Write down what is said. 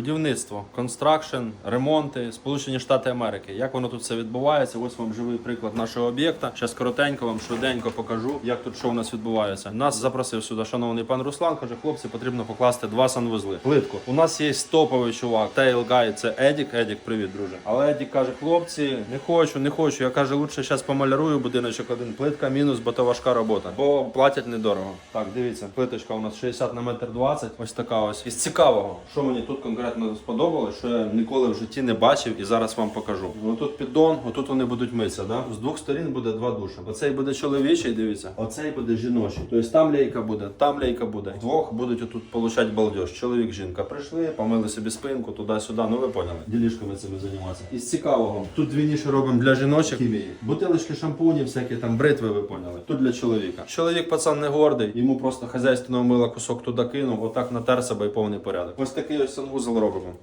будівництво, констракшн, ремонти, Сполучені Штати Америки. Як воно тут все відбувається? Ось вам живий приклад нашого об'єкта. Зараз коротенько вам швиденько покажу, як тут що у нас відбувається. Нас запросив сюди шановний пан Руслан. каже, хлопці, потрібно покласти два санвузли. Плитку. У нас є топовий чувак. Тейл Гай, це Едік. Едік, привіт, друже. Але Едік каже, хлопці, не хочу, не хочу. Я каже, лучше зараз помалярую будиночок один. Плитка мінус, бо то важка робота. Бо платять недорого. Так, дивіться, плиточка у нас 60 на метр 20. Ось така ось. Із цікавого, що мені тут конкретно сподобалось, що я ніколи в житті не бачив і зараз вам покажу. Ну тут піддон, отут вони будуть митися. Да? З двох сторін буде два душі. Оцей буде чоловічий, дивіться, оцей буде жіночий. Тобто там лейка буде, там лейка буде. Вдвох будуть отут получати балдеж. Чоловік, жінка прийшли, помили собі спинку, туди-сюди. Ну ви поняли. Ділішками цими займатися. Із цікавого. Тут дві ніші робимо для жіночих хімії. Бутилочки шампуні, всякі там бритви, ви поняли. Тут для чоловіка. Чоловік пацан не гордий, йому просто хазяйственного мила кусок туди кинув, отак натер себе і повний порядок. Ось такий ось санвузол робимо.